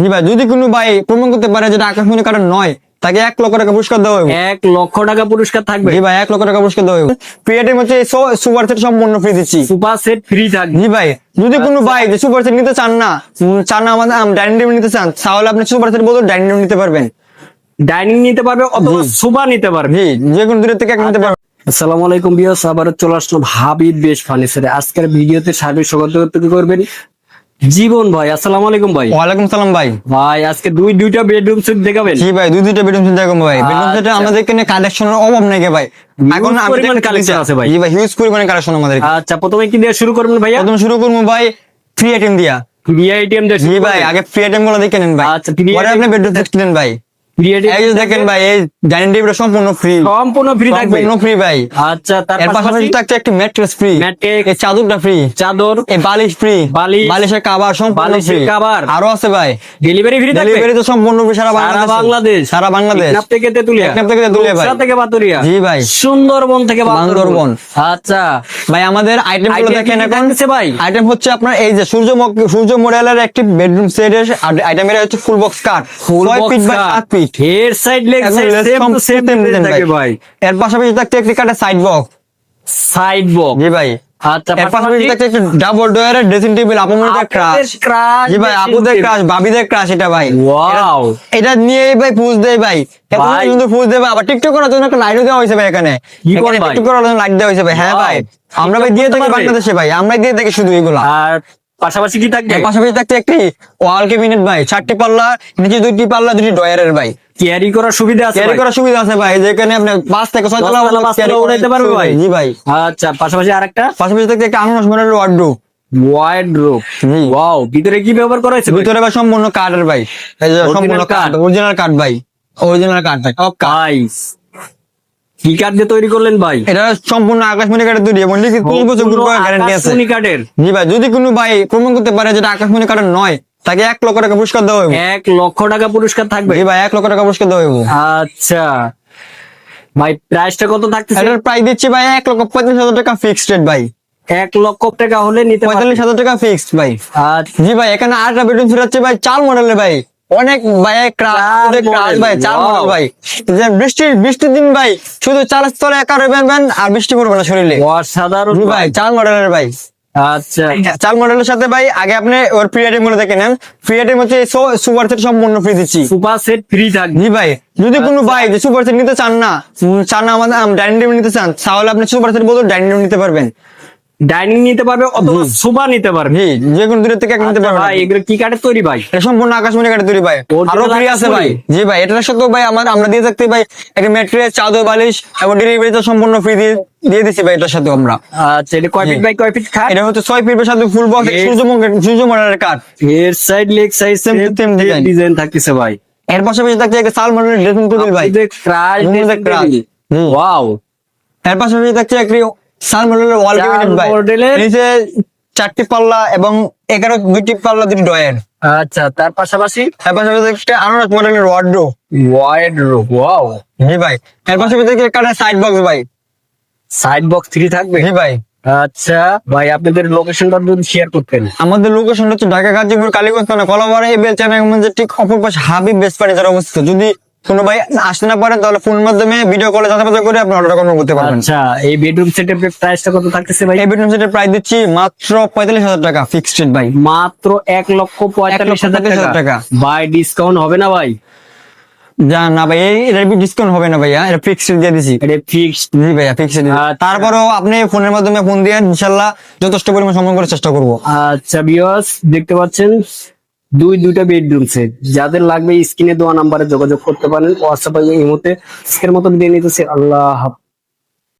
জি ভাই যদি কোনো ভাই প্রমাণ করতে পারে যেটা আকাশমণি কারণ নয় তাকে এক লক্ষ টাকা পুরস্কার দেওয়া হবে এক লক্ষ টাকা পুরস্কার থাকবে। জি ভাই এক লক্ষ টাকা পুরস্কার দেওয়া হবে মধ্যে সুপার সেট সম্পূর্ণ ফ্রি দিচ্ছি। সুপার সেট ফ্রি থাকবে। জি ভাই যদি কোনো। ভাই যে সুপার সেট নিতে চান না চান না আমাদের ডাইনিং টেবিল নিতে চান তাহলে আপনি সুপার সেট বলতে ডাইনিং টেবিল নিতে পারবেন। ডাইনিং নিতে পারবে অথবা সোফা নিতে পারবে। জি যে কোনো দূরের থেকে এক নিতে পারবেন। আসসালামু আলাইকুম বিয়াস আবার চলে আসলাম হাবিব বেশ ফার্নিচারে আজকের ভিডিওতে সার্বিক স্বাগত করবেন? জীবন ভাই আসসালাম আলাইকুম ভাই। ওয়ালাইকুম সালাম ভাই। ভাই আজকে দুই দুইটা বেডরুম সেট দেখাবেন? জি ভাই দুই দুইটা বেডরুম সেট দেখাবো ভাই। বেডরুম সেটে। আমাদের এখানে কালেকশনের অভাব নাই কে ভাই। এখন আমাদের কালেকশন আছে ভাই। জি ভাই হিউজ পরিমাণে কালেকশন আমাদের। আচ্ছা প্রথমে কি দিয়ে শুরু করবেন ভাই প্রথম শুরু করব ভাই ফ্রি আইটেম দিয়া। ফ্রি আইটেম দিয়া জি ভাই আগে ফ্রি আইটেমগুলো দেখে নেন ভাই। আচ্ছা, পরে আপনি বেডরুম সেট কিনেন ভাই। দেখেন ভাই এই ডাইনিং টেবিল সম্পূর্ণ ফ্রি সম্পূর্ণ ফ্রি থাকবে। সম্পূর্ণ ফ্রি ভাই। আচ্ছা তার পাশাপাশি পাশাপাশি থাকছে একটি ম্যাট্রেস ফ্রি Mattress, এই চাদরটা ফ্রি চাদর এই বালিশ ফ্রি বালিশ, বালিশের কাবার সম্পূর্ণ ফ্রি cover, আরও আছে ভাই। ডেলিভারি ফ্রি থাকবে? ডেলিভারি তো সম্পূর্ণ free সারা সারা বাংলাদেশ। বাংলাদেশ। সারা বাংলাদেশ। টেকনাফ থেকে তেতুলিয়া। টেকনাফ থেকে তেতুলিয়া ভাই। থেকে বাতুরিয়া জি ভাই। সুন্দরবন থেকে বান্দরবন। আচ্ছা। ভাই আমাদের আইটেমগুলো দেখেন এখন। ভাই? আইটেম হচ্ছে আপনার এই যে সূর্য সূর্য মডেলের একটি বেডরুম সেটের আইটেম এর হচ্ছে full box cut full box fit head side leg side same to same same থাকে ভাই। এর পাশাপাশি সাইড বক্স সাইড বক্স জি ভাই। আচ্ছা এর পাশাপাশি থাকছে ডাবল ডোয়ারের ড্রেসিং টেবিল আপনাদের ক্রাশ ক্রাশ জি ভাই আপুদের ক্রাশ ভাবিদের ক্রাশ এটা ভাই। ওয়াও এটা নিয়ে ভাই দেয় ভাই। এত। সুন্দর দেবে আবার টিকটক করার জন্য একটা লাইটও দেওয়া হয়েছে ভাই এখানে? টিকটক করার জন্য লাইট দেওয়া হয়েছে ভাই। হ্যাঁ ভাই। আমরা ভাই দিয়ে থাকি? বাংলাদেশে ভাই। আমরা দিয়ে থাকি শুধু এগুলা। আর পাশাপাশি কি থাকবে পাশাপাশি থাকছে একটি ওয়াল ক্যাবিনেট ভাই চারটি পাল্লা নিচে দুইটি পাল্লা দুটি ডয়ারের ভাই ক্যারি করার সুবিধা আছে ক্যারি ভাই? করার সুবিধা আছে ভাই যেখানে আপনি পাঁচ থেকে ছয় তলা দশতলা, করে উঠাইতে পারবে ভাই? জি ভাই আচ্ছা পাশাপাশি আরেকটা পাশাপাশি থাকছে একটা আনারস মডেলের ওয়ার্ডরোব। ওয়াও ভিতরে কি ব্যবহার করা হয়েছে ভিতরে ভাই সম্পূর্ণ কাঠের ভাই সম্পূর্ণ কাঠ। অরিজিনাল কাঠ ভাই অরিজিনাল কাঠ সব কাঠ। কি কাঠ দিয়ে তৈরি করলেন ভাই? এটা সম্পূর্ণ আকাশমণি কাঠের তৈরি এবং লিখিত ত্রিশ বছর গ্যারান্টি আছে। আকাশমণি কাঠের। জি ভাই যদি কোনো ভাই প্রমাণ করতে পারে যেটা আকাশমণি কাঠের নয় তাকে এক লক্ষ টাকা পুরস্কার দেওয়া হবে এক লক্ষ টাকা পুরস্কার থাকবে? জি ভাই এক লক্ষ টাকা পুরস্কার দেওয়া হবে আচ্ছা। ভাই প্রাইসটা কত থাকতেছে? এটার প্রাইস দিচ্ছি ভাই এক লক্ষ পঁয়তাল্লিশ হাজার টাকা ফিক্সড রেট ভাই। এক লক্ষ টাকা হলে নিতে পঁয়তাল্লিশ হাজার টাকা ফিক্সড ভাই। আচ্ছা। জি ভাই এখানে আরেকটা বেডরুম হচ্ছে ভাই চাল মডেলের ভাই। অনেক ভাই বৃষ্টির বৃষ্টির দিন ভাই শুধু তলে একা আর বৃষ্টি পড়বে না শরীরে। অসাধারণ ভাই চাল মডেলের ভাই। আচ্ছা। চাল মডেলের সাথে ভাই আগে আপনি ওর ফ্রি আইটেমগুলো দেখে নেন। আইটেম হচ্ছে সুপার সেট সম্পূর্ণ ফ্রি দিচ্ছি। সুপার সেট ফ্রি থাকবে। জি ভাই যদি কোনো আচ্ছা। ভাই যে সুপার সেট নিতে চান না চান না আমাদের ডাইনিং টেবিল নিতে চান তাহলে আপনি সুপার সেট বলতে ডাইনিং টেবিল নিতে পারবেন। ডাইনিং নিতে পারবে অথবা সোফা নিতে পারবে। জি যে কোনো দূরের থেকে নিতে আচ্ছা পারবেন ভাই এগুলো কি কাঠের তৈরি ভাই? এটা সম্পূর্ণ আকাশমণি কাঠে তৈরি ভাই। আরও ফ্রি আছে ভাই? জি ভাই এটার সাথে ভাই আমার আমরা দিয়ে থাকতে ভাই একটা ম্যাট্রেস চাদর বালিশ এবং ডেলিভারি তো সম্পূর্ণ ফ্রি দিয়ে দিয়ে দিছি ভাই এটার সাথে আমরা। আচ্ছা এটা কয় ফিট বাই কয় ফিট খাট? এটা হচ্ছে ছয় ফিটের সাথে ফুল বক্স. সূর্যমুখী সূর্য কাঠ। এর side leg Same same design. Design থাকতেছে ভাই। এর পাশাপাশি থাকছে একটা সাল মডেলের ড্রেসিং টেবিল ভাই। Crush crash। হুম। ওয়াও এর পাশাপাশি থাকছে একটি সাল ওয়াল ক্যাবিনেট ভাই। নিচে চারটি পাল্লা এবং এগারো দুইটি পাল্লা দুটি ডয়ার আচ্ছা তার পাশাপাশি? এর পাশাপাশি একটা আনারস মডেলের ওয়ার্ড্রোব ওয়াইড রুপ ওয়াও জি ভাই এর পাশাপাশি একটা সাইড বক্স ভাই। সাইড বক্স থ্রি থাকবে? জি ভাই। আচ্ছা ভাই আপনাদের লোকেশনটা যদি শেয়ার করতেন। আমাদের লোকেশন হচ্ছে ঢাকা গাজীপুর কালীগঞ্জ থানা কলাপাড়া এই বেলচানের মধ্যে ঠিক অপর পাশে হাবিব বেস্ট ফার্নিচার অবস্থিত। যদি কোনো ভাই আসতে না পারেন তাহলে ফোন মাধ্যমে ভিডিও কলে যাতায়াত করে আপনি অর্ডার কনফার্ম করতে পারবেন। আচ্ছা এই বেডরুম সেটের প্রাইসটা কত থাকতেছে ভাই? এই বেডরুম সেটের প্রাইস দিচ্ছি মাত্র পঁয়তাল্লিশ হাজার টাকা ফিক্সড রেট ভাই। মাত্র এক লক্ষ পঁয়তাল্লিশ হাজার পঁয়তাল্লিশ হাজার টাকা। টাকা। ভাই ডিসকাউন্ট হবে না ভাই? যা না ভাই এটার ডিসকাউন্ট হবে না ভাইয়া এটা ফিক্সড দিয়ে দিছি। এটা ফিক্সড জি ভাইয়া ফিক্সড আচ্ছা। তারপরেও আপনি ফোনের মাধ্যমে ফোন দিয়ে ইনশাল্লাহ যথেষ্ট পরিমাণ সম্মান করার চেষ্টা করব। আচ্ছা বিয়স দেখতে পাচ্ছেন দুই, দুইটা বেডরুম সেট যাদের লাগবে স্ক্রিনে দেওয়া নাম্বারে যোগাযোগ করতে পারেন। হোয়াটসঅ্যাপে এই মুহূর্তে আজকের মতন দিয়ে নিতেছি। আল্লাহ হাফেজ।